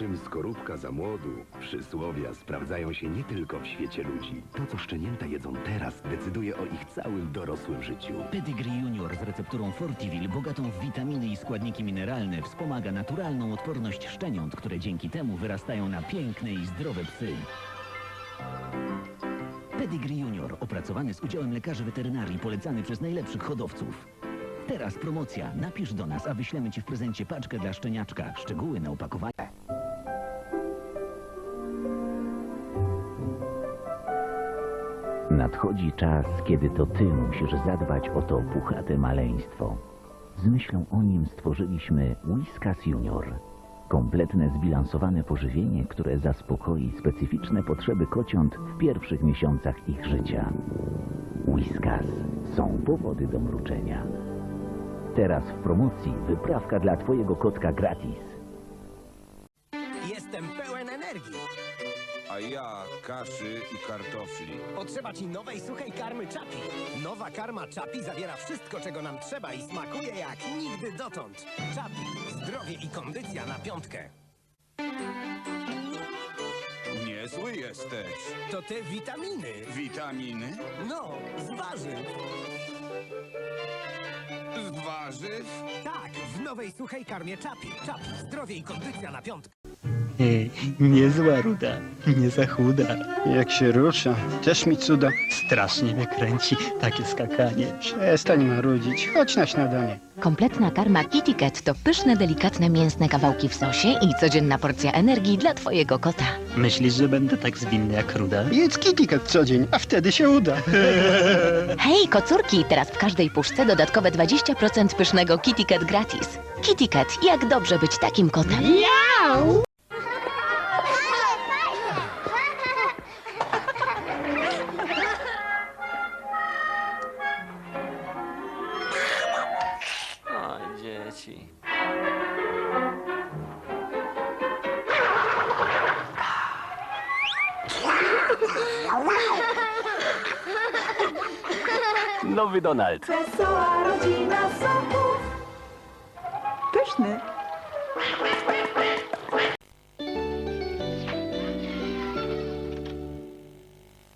Czym skorupka za młodu, przysłowia sprawdzają się nie tylko w świecie ludzi. To, co szczenięta jedzą teraz, decyduje o ich całym dorosłym życiu. Pedigree Junior z recepturą Fortivil, bogatą w witaminy i składniki mineralne, wspomaga naturalną odporność szczeniąt, które dzięki temu wyrastają na piękne i zdrowe psy. Pedigree Junior, opracowany z udziałem lekarzy weterynarii, polecany przez najlepszych hodowców. Teraz promocja. Napisz do nas, a wyślemy Ci w prezencie paczkę dla szczeniaczka. Szczegóły na opakowaniu. Nadchodzi czas, kiedy to ty musisz zadbać o to puchate maleństwo. Z myślą o nim stworzyliśmy Whiskas Junior. Kompletne, zbilansowane pożywienie, które zaspokoi specyficzne potrzeby kociąt w pierwszych miesiącach ich życia. Whiskas są powody do mruczenia. Teraz w promocji wyprawka dla twojego kotka gratis. Jestem pełen energii. A ja kaszy i kartofli. Potrzeba ci nowej, suchej karmy Czapi. Nowa karma Czapi zawiera wszystko, czego nam trzeba i smakuje jak nigdy dotąd. Czapi. Zdrowie i kondycja na piątkę. Niezły jesteś. To te witaminy. Witaminy? No, z warzyw. Z warzyw? Tak, w nowej, suchej karmie Czapi. Czapi. Zdrowie i kondycja na piątkę. Niezła ruda, nie za chuda. Jak się rusza, też mi cuda. Strasznie mnie kręci takie skakanie. Przestań marudzić, chodź na śniadanie. Kompletna karma Kitty Cat to pyszne, delikatne mięsne kawałki w sosie i codzienna porcja energii dla twojego kota. Myślisz, że będę tak zwinny jak ruda? Jedz KitKat co dzień, a wtedy się uda. Hej, kocurki! Teraz w każdej puszce dodatkowe 20% pysznego Kitty Cat gratis. Kitty Cat, jak dobrze być takim kotem. O, dzieci. Nowy Donald. Wesoła rodzina soków. Pyszny,